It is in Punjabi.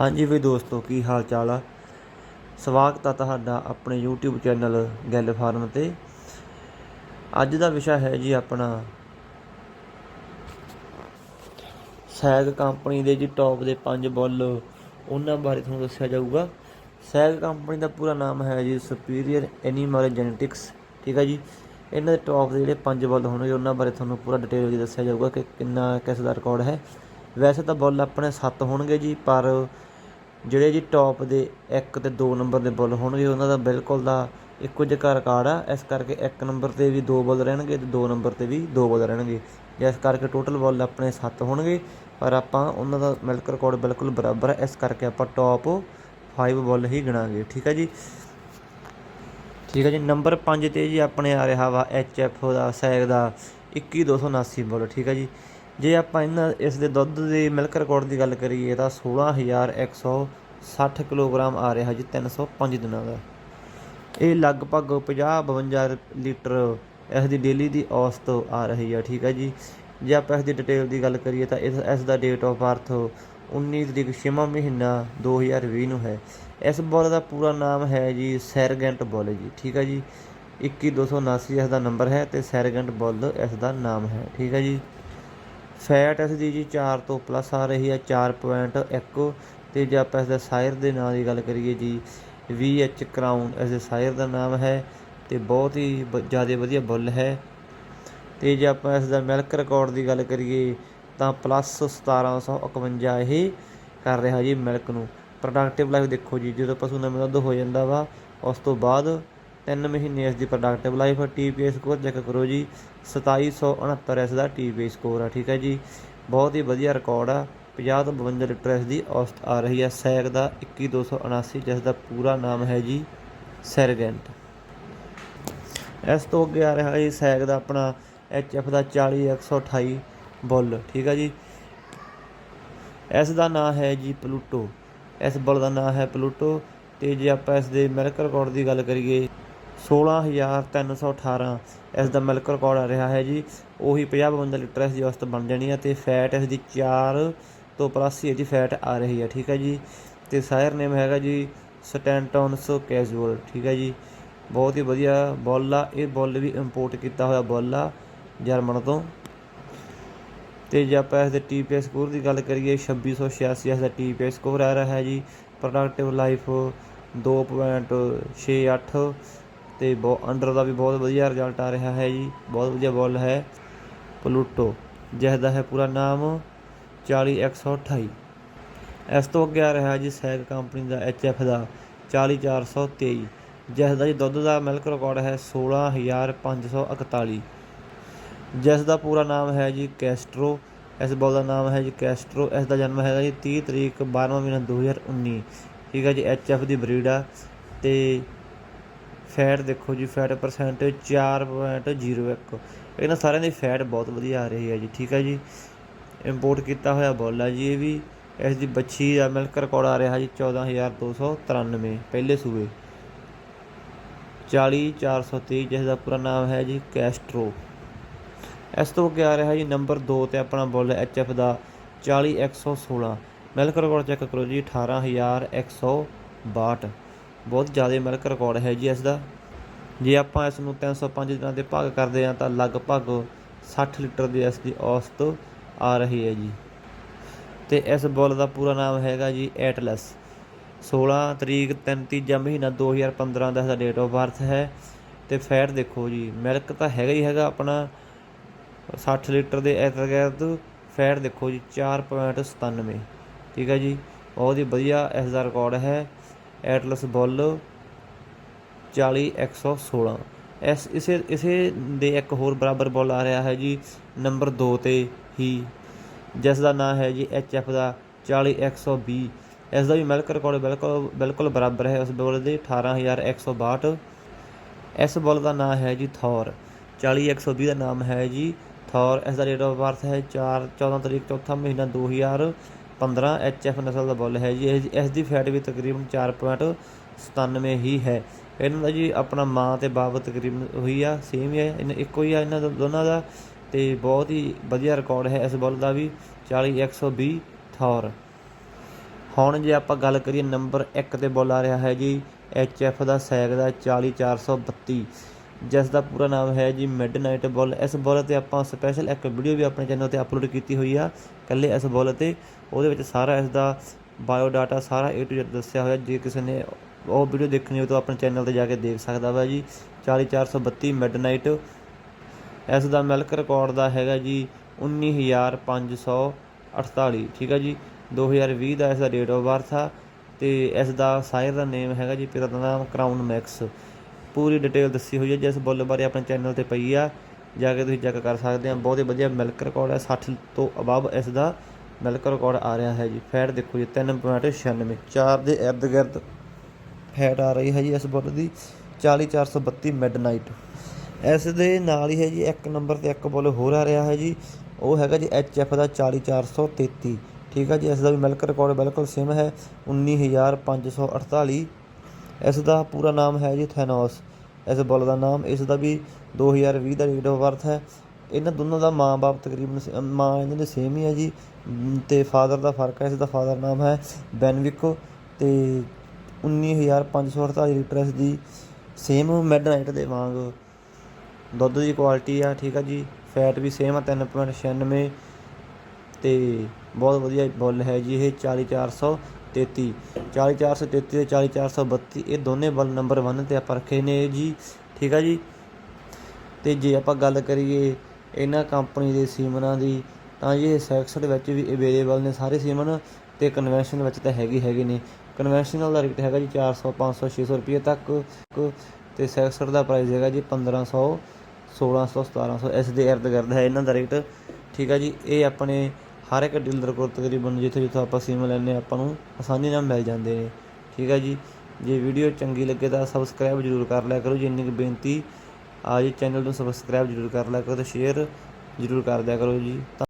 ਹਾਂਜੀ ਵੀ ਦੋਸਤੋ, ਕੀ ਹਾਲ ਚਾਲ ਆ? ਸਵਾਗਤ ਆ ਤੁਹਾਡਾ ਆਪਣੇ YouTube ਚੈਨਲ ਗੱਲ ਫਾਰਮ ਤੇ। ਅੱਜ ਦਾ ਵਿਸ਼ਾ ਹੈ ਜੀ ਆਪਣਾ ਸੈਗ ਕੰਪਨੀ ਦੇ ਜੀ ਟੌਪ ਦੇ ਪੰਜ ਬੁੱਲ। ਉਹਨਾਂ ਬਾਰੇ ਤੁਹਾਨੂੰ ਦੱਸਿਆ ਜਾਊਗਾ। ਸੈਗ ਕੰਪਨੀ ਦਾ ਪੂਰਾ ਨਾਮ ਹੈ ਜੀ ਸੁਪੀਰੀਅਰ ਐਨੀਮਲ ਜੈਨੇਟਿਕਸ ਠੀਕ ਹੈ ਜੀ? ਇਹਨਾਂ ਦੇ ਟੌਪ ਦੇ ਜਿਹੜੇ ਪੰਜ ਬੁੱਲ ਹੋਣਗੇ, ਉਹਨਾਂ ਬਾਰੇ ਤੁਹਾਨੂੰ ਪੂਰਾ ਡਿਟੇਲ ਵਿੱਚ ਦੱਸਿਆ ਜਾਊਗਾ ਕਿ ਕਿੰਨਾ, ਕਿਸ ਦਾ ਰਿਕਾਰਡ ਹੈ। ਵੈਸੇ ਤਾਂ ਬੁੱਲ ਆਪਣੇ 7 ਹੋਣਗੇ ਜੀ, ਪਰ ਜਿਹੜੇ ਜੀ ਟੋਪ ਦੇ ਇੱਕ ਅਤੇ ਦੋ ਨੰਬਰ ਦੇ ਬੁੱਲ ਹੋਣਗੇ, ਉਹਨਾਂ ਦਾ ਬਿਲਕੁਲ ਦਾ ਇੱਕੋ ਜਿਹਾ ਰਿਕਾਰਡ ਆ। ਇਸ ਕਰਕੇ ਇੱਕ ਨੰਬਰ ਤੇ ਵੀ ਦੋ ਬੁੱਲ ਰਹਿਣਗੇ ਅਤੇ ਦੋ ਨੰਬਰ ਤੇ ਵੀ ਦੋ ਬੁੱਲ ਰਹਿਣਗੇ। ਇਸ ਕਰਕੇ ਟੋਟਲ ਬੁੱਲ ਆਪਣੇ 7 ਹੋਣਗੇ, ਪਰ ਆਪਾਂ ਉਹਨਾਂ ਦਾ ਮਿਲਕ ਰਿਕਾਰਡ ਬਿਲਕੁਲ ਬਰਾਬਰ ਹੈ ਇਸ ਕਰਕੇ ਆਪਾਂ ਟੌਪ 5 ਬੁੱਲ ਹੀ ਗਿਣਾਂਗੇ, ਠੀਕ ਹੈ ਜੀ? ਠੀਕ ਹੈ ਜੀ ਨੰਬਰ 5 ਤੇ ਜੀ ਆਪਣੇ ਆ ਰਿਹਾ ਵਾ ਐਫ ਦਾ, ਸੈਗ ਦਾ 21279 ਬੁੱਲ, ਠੀਕ ਹੈ ਜੀ? ਜੇ ਆਪਾਂ ਇਹਨਾਂ, ਇਸ ਦੇ ਦੁੱਧ ਦੇ ਮਿਲਕ ਰਿਕਾਰਡ ਦੀ ਗੱਲ ਕਰੀਏ ਤਾਂ 16160 ਕਿਲੋਗ੍ਰਾਮ ਆ ਰਿਹਾ ਜੀ 305 ਦਿਨਾਂ ਦਾ। ਇਹ ਲਗਭਗ 50 52 ਲੀਟਰ ਇਸ ਦੀ ਡੇਲੀ ਦੀ ਔਸਤ ਆ ਰਹੀ ਹੈ ਠੀਕ ਹੈ ਜੀ? ਜੇ ਆਪਾਂ ਇਸ ਦੀ ਡਿਟੇਲ ਦੀ ਗੱਲ ਕਰੀਏ ਤਾਂ ਇਸ ਇਸ ਦਾ ਡੇਟ ਆਫ ਬਰਥ 19 ਤਰੀਕ ਛੇਵਾਂ ਮਹੀਨਾ 2020 ਨੂੰ ਹੈ। ਇਸ ਬੁੱਲ ਦਾ ਪੂਰਾ ਨਾਮ ਹੈ ਜੀ ਸੈਰਗੈਂਟ ਬੁੱਲ ਜੀ, ਠੀਕ ਹੈ ਜੀ? 21279 ਇਸ ਦਾ ਨੰਬਰ ਹੈ ਤੇ ਸੈਰਗੈਂਟ ਬੁੱਲ ਇਸ ਦਾ ਨਾਮ ਹੈ, ਠੀਕ ਹੈ ਜੀ? ਫੈਟ ਇਸ ਦੀ ਜੀ 4 ਤੋਂ ਪਲੱਸ ਆ ਰਹੀ ਹੈ 4.1 ਤੇ ਜੇ ਆਪਾਂ ਇਸ ਦੇ ਸਾਇਰ ਦੇ ਨਾਂ ਦੀ ਗੱਲ ਕਰੀਏ ਜੀ, ਵੀ VH ਕਰਾਊਨ ਇਸ ਦੇ ਸਾਇਰ ਦਾ ਨਾਮ ਹੈ ਤੇ ਬਹੁਤ ਹੀ ਜ਼ਿਆਦਾ ਵਧੀਆ ਬੁੱਲ ਹੈ। ਤੇ ਜੇ ਆਪਾਂ ਇਸ ਦਾ ਮਿਲਕ ਰਿਕਾਰਡ ਦੀ ਗੱਲ ਕਰੀਏ, ਤਾਂ ਪਲੱਸ 1751 ਇਹ ਕਰ ਰਿਹਾ ਜੀ ਮਿਲਕ ਨੂੰ। ਪ੍ਰੋਡਕਟਿਵ ਲਾਈਫ ਦੇਖੋ ਜੀ, ਜਦੋਂ ਪਸ਼ੂ ਨਵੇਂ ਦੁੱਧ ਹੋ ਜਾਂਦਾ ਵਾ, ਉਸ ਤੋਂ ਬਾਅਦ 3 ਮਹੀਨੇ ਇਸ ਦੀ productive life TPS score check ਕਰੋ ਜੀ। 2769 ਇਸ ਦਾ ਟੀਪੀਐ ਸਕੋਰ ਆ, ਠੀਕ ਹੈ ਜੀ। ਬਹੁਤ ਹੀ ਵਧੀਆ ਰਿਕਾਰਡ ਆ। 50 ਤੋਂ 52 ਲੀਟਰ ਇਸ ਦੀ ਔਸਤ ਆ ਰਹੀ ਹੈ। ਸੈਗ ਦਾ 21279 ਜਿਸ ਦਾ ਪੂਰਾ ਨਾਮ ਹੈ ਜੀ ਸੈਰਗੈਂਟ ਇਸ ਤੋਂ ਅੱਗੇ ਆ ਰਿਹਾ ਜੀ ਸੈਗ ਦਾ ਆਪਣਾ ਐਫ ਦਾ 40128 ਬੁੱਲ, ਠੀਕ ਹੈ ਜੀ। ਇਸ ਦਾ ਨਾਮ ਹੈ ਜੀ ਪਲੂਟੋ ਇਸ ਬੁੱਲ ਦਾ ਨਾਮ ਹੈ ਪਲੂਟੋ ਤੇ ਜੇ ਆਪਾਂ ਇਸ ਦੇ ਮਿਲਕ ਰਿਕਾਰਡ ਦੀ ਗੱਲ ਕਰੀਏ 16318 ਇਸ ਦਾ ਮਿਲਕ ਰਿਕਾਰਡ ਆ ਰਿਹਾ ਹੈ ਜੀ। ਉਹੀ 50 52 ਲੀਟਰ ਇਸ ਦੀ ਔਸਤ ਬਣ ਜਾਣੀ ਹੈ ਤੇ ਫੈਟ ਇਸ ਦੀ 4 ਤੋਂ ਪਲੱਸ ਹੀ ਇਹਦੀ ਫੈਟ ਆ ਰਹੀ ਹੈ, ਠੀਕ ਹੈ ਜੀ। ਤੇ ਸਾਇਰ ਨੇਮ ਹੈਗਾ ਜੀ ਸਟੈਂਟਨਸ ਕੈਜੂਅਲ, ਠੀਕ ਹੈ ਜੀ। ਬਹੁਤ ਹੀ ਵਧੀਆ ਬੋਲ ਆ ਇਹ ਬੋਲ ਵੀ ਇੰਪੋਰਟ ਕੀਤਾ ਹੋਇਆ ਬੋਲ ਆ ਜਰਮਨ ਤੋਂ। ਤੇ ਜੇ ਆਪਾਂ ਇਸ ਦੇ ਟੀਪੀਐਸ ਸਕੋਰ ਦੀ ਗੱਲ ਕਰੀਏ 2686 ਇਸ ਦਾ ਟੀਪੀਐਸ ਸਕੋਰ ਆ ਰਿਹਾ ਹੈ ਜੀ। ਪ੍ਰੋਡਕਟਿਵ ਲਾਈਫ 2.68 ਤੇ ਬਹੁਤ ਅੰਡਰ ਦਾ ਵੀ ਬਹੁਤ ਵਧੀਆ ਰਿਜ਼ਲਟ ਆ ਰਿਹਾ ਹੈ ਜੀ, ਬਹੁਤ ਵਧੀਆ ਬੋਲ ਹੈ ਪਲੂਟੋ ਜਿਸ ਦਾ ਹੈ ਪੂਰਾ ਨਾਮ 40128 ਇਸ ਤੋਂ ਅੱਗੇ ਆ ਰਿਹਾ ਜੀ ਸੈਗ ਕੰਪਨੀ ਦਾ ਐਫ ਦਾ 40423 ਜਿਸ ਦਾ ਜੀ ਦੁੱਧ ਦਾ ਮਿਲਕ ਰਿਕਾਰਡ ਹੈ 16541 ਜਿਸ ਦਾ ਪੂਰਾ ਨਾਮ ਹੈ ਜੀ ਕੈਸਟਰੋ ਇਸ ਬੋਲ ਦਾ ਨਾਮ ਹੈ ਜੀ ਕੈਸਟਰੋ ਇਸ ਦਾ ਜਨਮ ਹੈਗਾ ਜੀ 30 ਤਰੀਕ 12ਵਾਂ ਮਹੀਨਾ 2019 ਠੀਕ ਹੈ ਜੀ ਐਫ ਦੀ ਬਰੀਡ ਆ ਤੇ ਫੈਟ ਦੇਖੋ ਜੀ, ਫੈਟ ਪਰਸੈਂਟੇਜ 4.01 ਇਹਨਾਂ ਸਾਰਿਆਂ ਦੀ ਫੈਟ ਬਹੁਤ ਵਧੀਆ ਆ ਰਹੀ ਹੈ ਜੀ, ਠੀਕ ਹੈ ਜੀ? ਇੰਪੋਰਟ ਕੀਤਾ ਹੋਇਆ ਬੋਲ ਹੈ ਜੀ ਇਹ ਵੀ। ਇਸ ਦੀ ਬੱਚੀ ਦਾ ਮਿਲਕ ਰਿਕਾਰਡ ਆ ਰਿਹਾ ਜੀ 14293 ਪਹਿਲੇ ਸੂਬੇ। 40423 ਜਿਸ ਦਾ ਪੂਰਾ ਨਾਮ ਹੈ ਜੀ ਕੈਸਟਰੋ ਇਸ ਤੋਂ ਅੱਗੇ ਆ ਰਿਹਾ ਜੀ ਨੰਬਰ 2 ਤੇ ਆਪਣਾ ਬੁੱਲ ਐਫ ਦਾ 40116 ਮਿਲਕ ਰਿਕਾਰਡ ਚੈੱਕ ਕਰੋ ਜੀ 18162 ਬਹੁਤ ਜ਼ਿਆਦਾ ਮਿਲਕ ਰਿਕਾਰਡ ਹੈ ਜੀ ਇਸ ਦਾ ਜੇ ਆਪਾਂ ਇਸ ਨੂੰ 305 ਦਿਨਾਂ ਦੇ ਭਾਗ ਕਰਦੇ ਹਾਂ ਤਾਂ ਲਗਭਗ 60 ਲੀਟਰ ਦੀ ਇਸ ਦੀ ਔਸਤ ਆ ਰਹੀ ਹੈ ਜੀ। ਤੇ ਇਸ ਬੁੱਲ ਦਾ ਪੂਰਾ ਨਾਮ ਹੈਗਾ ਜੀ ਐਟਲਸ 16 ਤਰੀਕ 33 ਮਹੀਨਾ 2015 ਦਾ ਇਸ ਦਾ ਡੇਟ ਆਫ ਬਰਥ ਹੈ। ਤੇ ਫੈਟ ਦੇਖੋ ਜੀ ਮਿਲਕ ਤਾਂ ਹੈਗਾ ਹੀ ਹੈਗਾ ਆਪਣਾ 60 ਲੀਟਰ ਦੇ ਐਤਗੈਤ ਫੈਟ ਦੇਖੋ ਜੀ 4.97 ਠੀਕ ਹੈ ਜੀ। ਬਹੁਤ ਹੀ ਵਧੀਆ ਇਸ ਦਾ ਰਿਕਾਰਡ ਹੈ। ਐਟਲਸ ਬੁੱਲ 40116 ਇਸ, ਇਸੇ ਇਸੇ ਦੇ ਇੱਕ ਹੋਰ ਬਰਾਬਰ ਬੁੱਲ ਆ ਰਿਹਾ ਹੈ ਜੀ, ਨੰਬਰ 2 ਤੇ ਹੀ, ਜਿਸ ਦਾ ਨਾਮ ਹੈ ਜੀ ਐਫ ਦਾ 40120 ਇਸ ਦਾ ਵੀ ਮਿਲਕ ਰਿਕਾਰਡ, ਬਿਲਕੁਲ ਬਿਲਕੁਲ ਬਰਾਬਰ ਹੈ ਉਸ ਬੁੱਲ ਦੇ 18162 ਇਸ ਬੁੱਲ ਦਾ ਨਾਮ ਹੈ ਜੀ ਥੌਰ। 40120 ਦਾ ਨਾਮ ਹੈ ਜੀ ਥੌਰ। ਇਸ ਦਾ ਡੇਟ ਆਫ ਬਰਥ ਹੈ 4 14 ਤਰੀਕ, ਚੌਥਾ ਮਹੀਨਾ 2015 ਐਫ ਨਸਲ ਦਾ ਬੁੱਲ ਹੈ ਜੀ। ਇਸ- ਦੀ ਫੈਟ ਵੀ ਤਕਰੀਬਨ 4.97 ਹੀ ਹੈ। ਇਹਨਾਂ ਦਾ ਜੀ ਆਪਣਾ ਮਾਂ ਤੇ ਬਾਪ ਤਕਰੀਬਨ ਉਹੀ ਆ ਸੇਮ ਹੀ ਹੈ ਇਹਨਾਂ ਇੱਕੋ ਹੀ ਆ ਇਹਨਾਂ ਦਾ, ਦੋਨਾਂ ਦਾ। ਤੇ ਬਹੁਤ ਹੀ ਵਧੀਆ ਰਿਕਾਰਡ ਹੈ ਇਸ ਬੁੱਲ ਦਾ ਵੀ 40120 ਥੌਰ। ਹੁਣ ਜੇ ਆਪਾਂ ਗੱਲ ਕਰੀਏ ਨੰਬਰ 1 ਤੇ ਬੁੱਲ ਆ ਰਿਹਾ ਹੈ ਜੀ ਐਫ ਦਾ ਸੈਗ ਦਾ 40432 ਜਿਸ ਦਾ ਪੂਰਾ ਨਾਮ ਹੈ ਜੀ ਮਿਡਨਾਈਟ ਬੁੱਲ ਇਸ ਬੁੱਲ ਤੇ ਆਪਾਂ ਸਪੈਸ਼ਲ ਇੱਕ ਵੀਡੀਓ ਵੀ ਆਪਣੇ ਚੈਨਲ ਤੇ ਅਪਲੋਡ ਕੀਤੀ ਹੋਈ ਆ ਕੱਲੇ ਇਸ ਬੁੱਲ ਤੇ। ਉਹਦੇ ਵਿੱਚ ਸਾਰਾ ਇਸ ਦਾ ਬਾਇਓ ਡਾਟਾ ਸਾਰਾ A to Z ਦੱਸਿਆ ਹੋਇਆ। ਜੇ ਕਿਸੇ ਨੇ ਉਹ ਵੀਡੀਓ ਦੇਖਣੀ ਹੋਵੇ ਤਾਂ ਆਪਣੇ ਚੈਨਲ ਤੇ ਜਾ ਕੇ ਦੇਖ ਸਕਦਾ ਵਾ ਜੀ। 40432 ਮਿਡਨਾਈਟ ਇਸ ਦਾ ਮਿਲਕ ਰਿਕਾਰਡ ਦਾ ਹੈਗਾ ਜੀ 19548 ਠੀਕ ਹੈ ਜੀ? 2020 ਦਾ ਇਸ ਦਾ ਡੇਟ ਆਫ ਬਰਥ ਆ ਤੇ ਇਸ ਦਾ ਸਾਇਰ ਦਾ ਨੇਮ ਹੈਗਾ ਜੀ, ਪਿਤਾ ਦਾ ਨਾਮ ਕਰਾਊਨ ਮੈਕਸ ਪੂਰੀ ਡਿਟੇਲ ਦੱਸੀ ਹੋਈ ਹੈ, ਜਿਸ ਬੁੱਲ ਬਾਰੇ ਆਪਣੇ ਚੈਨਲ ਤੇ ਪਈ ਆ। ਜਾ ਕੇ ਤੁਸੀਂ ਚੈੱਕ ਕਰ ਸਕਦੇ ਆ। ਬਹੁਤ ਹੀ ਵਧੀਆ ਮਿਲਕ ਰਿਕਾਰਡ ਹੈ। 60 ਤੋਂ ਅਬਵ ਇਸ ਦਾ ਮਿਲਕ ਰਿਕਾਰਡ ਆ ਰਿਹਾ ਹੈ ਜੀ। ਫੈਟ ਦੇਖੋ ਜੀ 3.96 4 ਦੇ ਇਰਦ ਗਿਰਦ ਫੈਟ ਆ ਰਹੀ ਹੈ ਜੀ ਇਸ ਬੁੱਲ ਦੀ। 40432 ਮਿਡਨਾਈਟ ਇਸ ਦੇ ਨਾਲ ਹੀ ਹੈ ਜੀ, ਇੱਕ ਨੰਬਰ ਤੇ ਇੱਕ ਬੁੱਲ ਹੋਰ ਆ ਰਿਹਾ ਹੈ ਜੀ। ਉਹ ਹੈਗਾ ਜੀ ਐਫ ਦਾ 40433 ਠੀਕ ਹੈ ਜੀ, ਇਸ ਦਾ ਵੀ ਮਿਲਕ ਰਿਕਾਰਡ ਬਿਲਕੁਲ ਸੇਮ ਹੈ। 19548 ਇਸ ਦਾ ਪੂਰਾ ਨਾਮ ਹੈ ਜੀ ਥੈਨੋਸ। ਇਸ ਬੁੱਲ ਦਾ ਨਾਮ, ਇਸ ਦਾ ਵੀ 2020 ਦਾ ਡੇਟ ਆਫ ਬਰਥ ਹੈ। ਇਹਨਾਂ ਦੋਨਾਂ ਦਾ ਮਾਂ-ਬਾਪ ਤਕਰੀਬਨ ਮਾਂ ਇਹਨਾਂ ਦੇ ਸੇਮ ਹੀ ਹੈ ਜੀ। ਅਮ, ਤੇ ਫਾਦਰ ਦਾ ਫ਼ਰਕ ਹੈ, ਇਸ ਦਾ ਫਾਦਰ ਨਾਮ ਹੈ ਬੈਨਵਿਕੋ। ਤੇ 19548 ਲੀਟਰ ਇਸ ਦੀ ਸੇਮ ਮਿਡਨਾਈਟ ਦੇ ਵਾਂਗ। ਦੁੱਧ ਦੀ ਕੁਆਲਿਟੀ ਆ, ਠੀਕ ਆ ਜੀ। ਫੈਟ ਵੀ ਸੇਮ ਆ 3.96 ਤੇ ਬਹੁਤ ਵਧੀਆ ਬੁੱਲ ਹੈ ਜੀ ਇਹ 40433 40433 ਤੇ 40432 ਇਹ ਦੋਨੇ ਬਲ ਨੰਬਰ 1 ਤੇ ਆਪਾਂ ਰੱਖੇ ਨੇ ਜੀ। ਠੀਕ ਆ ਜੀ? ਤੇ ਜੇ ਆਪਾਂ ਗੱਲ ਕਰੀਏ ਇਹਨਾਂ ਕੰਪਨੀ ਦੇ ਸੀਮਨਾਂ ਦੀ, ਤਾਂ ਇਹ ਸੈਕਸਡ ਵਿੱਚ ਵੀ ਅਵੇਲੇਬਲ ਨੇ ਸਾਰੇ ਸੀਮਨ ਤੇ ਕਨਵੈਨਸ਼ਨ ਵਿੱਚ ਤਾਂ ਹੈਗੇ ਹੈਗੇ ਨੇ। ਕਨਵੈਨਸ਼ਨਲ ਦਾ ਰੇਟ ਹੈਗਾ ਜੀ 400 500 600 ਰੁਪਏ ਤੱਕ। ਤੇ ਸੈਕਸਡ ਦਾ ਪ੍ਰਾਈਸ ਹੈਗਾ ਜੀ 1500 1600 1700 ਇਸ ਦੇ ਇਰਦ ਗਿਰਦ ਹੈ ਇਹਨਾਂ ਦਾ ਰੇਟ ਠੀਕ ਆ ਜੀ? ਇਹ ਆਪਣੇ ਹਰ ਇੱਕ ਡੀਲਰ ਕੋਲ ਤਕਰੀਬਨ ਜਿੱਥੇ ਜਿੱਥੇ ਆਪਾਂ ਸੀਮ ਲੈਂਦੇ ਹਾਂ, ਆਪਾਂ ਨੂੰ ਆਸਾਨੀ ਨਾਲ ਮਿਲ ਜਾਂਦੇ ਨੇ। ਠੀਕ ਹੈ ਜੀ? ਜੇ ਵੀਡੀਓ ਚੰਗੀ ਲੱਗੇ ਤਾਂ ਸਬਸਕ੍ਰਾਈਬ ਜ਼ਰੂਰ ਕਰ ਲਿਆ ਕਰੋ। ਜਿੰਨੀ ਕੁ ਬੇਨਤੀ ਆ ਜੀ, ਚੈਨਲ ਨੂੰ ਸਬਸਕ੍ਰਾਈਬ ਜ਼ਰੂਰ ਕਰ ਲਿਆ ਕਰੋ ਤੇ ਸ਼ੇਅਰ ਜ਼ਰੂਰ ਕਰ ਦਿਆ ਕਰੋ ਜੀ।